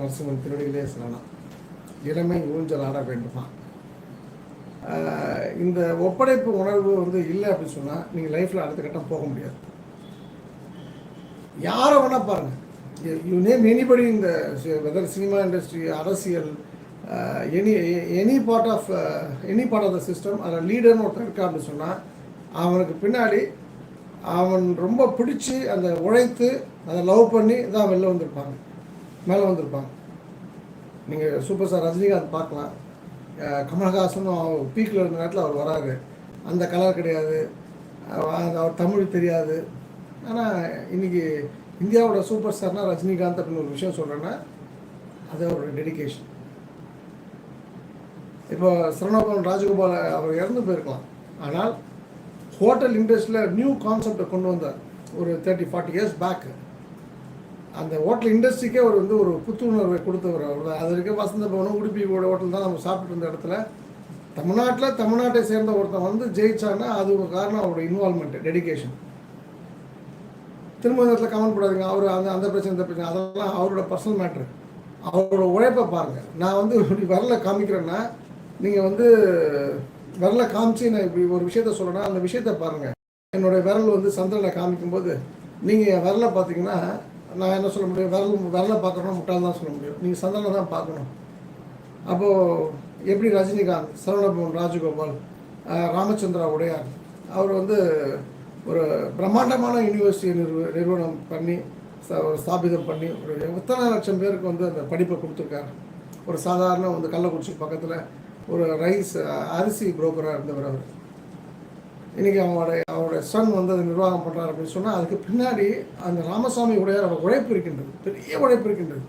நரசிம்மன் திருவடிகளே சொல்லலாம் இளமை ஊஞ்சல் ஆட வேண்டுமா? இந்த ஒப்படைப்பு உணர்வு வந்து இல்லை அப்படின்னு சொன்னால் நீங்கள் லைஃப்பில் அடுத்த கட்டம் போக முடியாது. யாரை வேணால் பாருங்கள் யூ நேம் எனிபடி இந்த வெதர் சினிமா இண்டஸ்ட்ரி அரசியல் any any part of any part of the system அதில் லீடர்னு ஒருத்தர் இருக்கா அப்படின்னு சொன்னால் அவனுக்கு பின்னாடி அவன் ரொம்ப பிடிச்சி அந்த உழைத்து அதை லவ் பண்ணி தான் வெளில வந்திருப்பாங்க. மேலே வந்திருப்பாங்க நீங்கள் சூப்பர் ஸ்டார் ரஜினிகாந்த் பார்க்கலாம். கமல்ஹாசனும் அவர் பீக்கில் இருந்த நேரத்தில் அவர் வராரு. அந்த கலர் கிடையாது. அவர் தமிழ் தெரியாது. ஆனால் இன்றைக்கி இந்தியாவோட சூப்பர் ஸ்டார்னால் ரஜினிகாந்த் அப்படின்னு ஒரு விஷயம் சொல்கிறேன்னா அது அவரோட டெடிகேஷன் இப்போ சரணோபவன் ராஜகோபால் அவர் இறந்து போயிருக்கலாம். ஆனால் ஹோட்டல் இண்டஸ்ட்ரியில் நியூ கான்செப்டை கொண்டு வந்தார். ஒரு தேர்ட்டி ஃபார்ட்டி இயர்ஸ் பேக்கு அந்த ஹோட்டல் இண்டஸ்ட்ரிக்கே அவர் வந்து ஒரு புத்துணர்வை கொடுத்தவர் அவர் அது இருக்க வசந்த பவனும் உடுப்பி ஹோட்டல் தான் நம்ம சாப்பிட்டு இருந்த இடத்துல. தமிழ்நாட்டில் தமிழ்நாட்டை சேர்ந்த ஒருத்தன் வந்து ஜெயிச்சான்னா அது ஒரு காரணம் அவரோட இன்வால்மெண்ட் டெடிகேஷன் திரும்ப இடத்துல கமெண்ட் போடாதீங்க. அவர் அந்த அந்த பிரச்சனை இந்த பிரச்சனை அதெல்லாம் அவரோட பர்சனல் மேட்ரு அவரோட உழைப்பை பாருங்கள் நான் வந்து இப்படி வரல காமிக்கிறேன்னா நீங்கள் வந்து விரல காமிச்சு நான் இப்படி ஒரு விஷயத்த சொல்கிறேன்னா அந்த விஷயத்த பாருங்கள் என்னுடைய விரல் வந்து சந்திரனை காமிக்கும்போது நீங்கள் என் விரலை பார்த்தீங்கன்னா நான் என்ன சொல்ல முடியும்? விரல் விரலை பார்க்கணும் முட்டால் தான் சொல்ல முடியும். நீங்கள் சந்திரனை தான் பார்க்கணும். அப்போது எப்படி ரஜினிகாந்த் சரவணபவன் ராஜகோபால் ராமச்சந்திரா உடையார் அவர் வந்து ஒரு பிரம்மாண்டமான யூனிவர்சிட்டி நிறுவ நிறுவனம் பண்ணி ஒரு ஸ்தாபிதம் பண்ணி ஒரு எத்தனை லட்சம் பேருக்கு வந்து அந்த படிப்பை கொடுத்துருக்காரு. ஒரு சாதாரண வந்து கள்ளக்குறிச்சி பக்கத்தில் ஒரு ரைஸ் அரிசி புரோக்கராக இருந்தவர் அவர். இன்றைக்கி அவங்களுடைய அவருடைய சன் வந்து அதை நிர்வாகம் பண்ணுறாரு அப்படின்னு சொன்னால் அதுக்கு பின்னாடி அந்த ராமசாமி உடையார் அவர் உழைப்பு இருக்கின்றது பெரிய உழைப்பு இருக்கின்றது.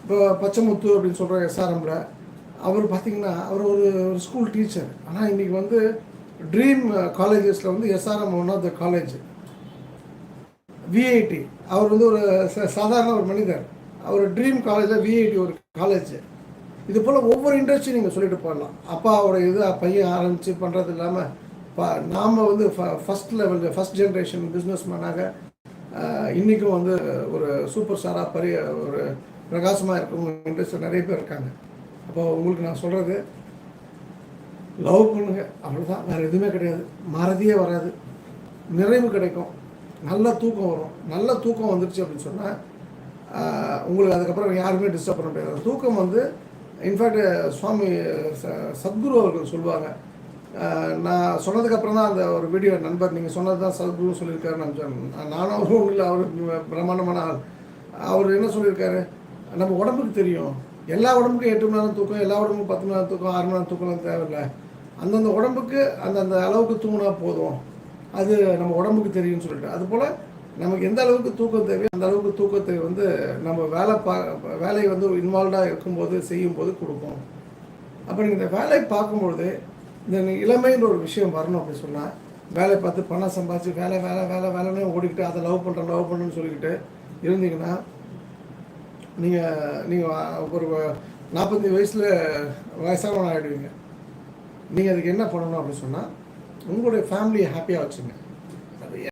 இப்போ பச்சைமுத்து அப்படின்னு சொல்கிற எஸ்ஆர்எம்மில் அவர் பார்த்தீங்கன்னா அவர் ஒரு ஒரு ஸ்கூல் டீச்சர் ஆனால் இன்றைக்கி வந்து ட்ரீம் காலேஜஸில் வந்து SRM one of the college VIT அவர் வந்து ஒரு ச- சாதாரண ஒரு மனிதர். அவர் ட்ரீம் காலேஜில் விஐடி ஒரு காலேஜ் இது போல் ஒவ்வொரு இண்டஸ்ட்ரி நீங்கள் சொல்லிட்டு போடலாம் அப்பாவோட இது பையன் ஆரம்பித்து பண்ணுறது இல்லாமல் ப நாம் வந்து first level first generation business மேனாக இன்றைக்கும் வந்து ஒரு சூப்பர் ஸ்டாராக பெரிய ஒரு பிரகாசமாக இருக்கும் இண்டஸ்ட்ரி நிறைய பேர் இருக்காங்க. அப்போ உங்களுக்கு நான் சொல்கிறது லவ் பண்ணுங்க. அவ்வளோதான் வேறு எதுவுமே கிடையாது. மறதியே வராது. நிறைவு கிடைக்கும். நல்ல தூக்கம் வரும். நல்ல தூக்கம் வந்துருச்சு அப்படின்னு சொன்னால் உங்களுக்கு அதுக்கப்புறம் யாருமே டிஸ்டர்ப் பண்ண முடியாது. தூக்கம் வந்து இன்ஃபேக்ட் சுவாமி ச- சத்குரு அவர்கள் சொல்லுவாங்க uh, நான் சொன்னதுக்கப்புறம் தான் அந்த ஒரு வீடியோ நண்பர் நீங்கள் சொன்னது தான் சத்குரு சொல்லியிருக்காரு நான் சொன்னேன் நானும் அவரும் இல்லை அவர் பிரம்மாண்டமான ஆள். அவர் என்ன சொல்லியிருக்காரு? நம்ம உடம்புக்கு தெரியும். எல்லா உடம்புக்கும் எட்டு மணி நேரம் தூக்கம் எல்லா உடம்புக்கும் பத்து மணி நேரம் தூக்கம் ஆறு மணி நேரம் தூக்கம்லாம் தேவையில்லை. அந்தந்த உடம்புக்கு அந்தந்த அளவுக்கு தூங்கினா போதும். அது நம்ம உடம்புக்கு தெரியும்னு சொல்லிட்டு. அதுபோல் நமக்கு எந்த அளவுக்கு தூக்கம் தேவையோ அந்த அளவுக்கு தூக்கத்தை வந்து நம்ம வேலை பா வேலையை வந்து இன்வால்வ்டாக இருக்கும்போது செய்யும்போது கொடுக்கும் அப்போ நீங்கள் இந்த வேலையை பார்க்கும்பொழுது இந்த இளமைன்ற ஒரு விஷயம் வரணும் அப்படி சொன்னால் வேலை பார்த்து பணம் சம்பாதிச்சு வேலை வேலை வேலை வேலைன்னு ஓடிக்கிட்டு அதை லவ் பண்ணுறேன் லவ் பண்ணுன்னு சொல்லிக்கிட்டு இருந்தீங்கன்னா நீங்கள் நீங்கள் ஒரு நாற்பத்தஞ்சு வயசில் வயசானவன் ஆகிடுவீங்க நீங்கள் அதுக்கு என்ன பண்ணணும் அப்படின்னு சொன்னால் உங்களுடைய ஃபேமிலியை ஹாப்பியாக வச்சுங்க.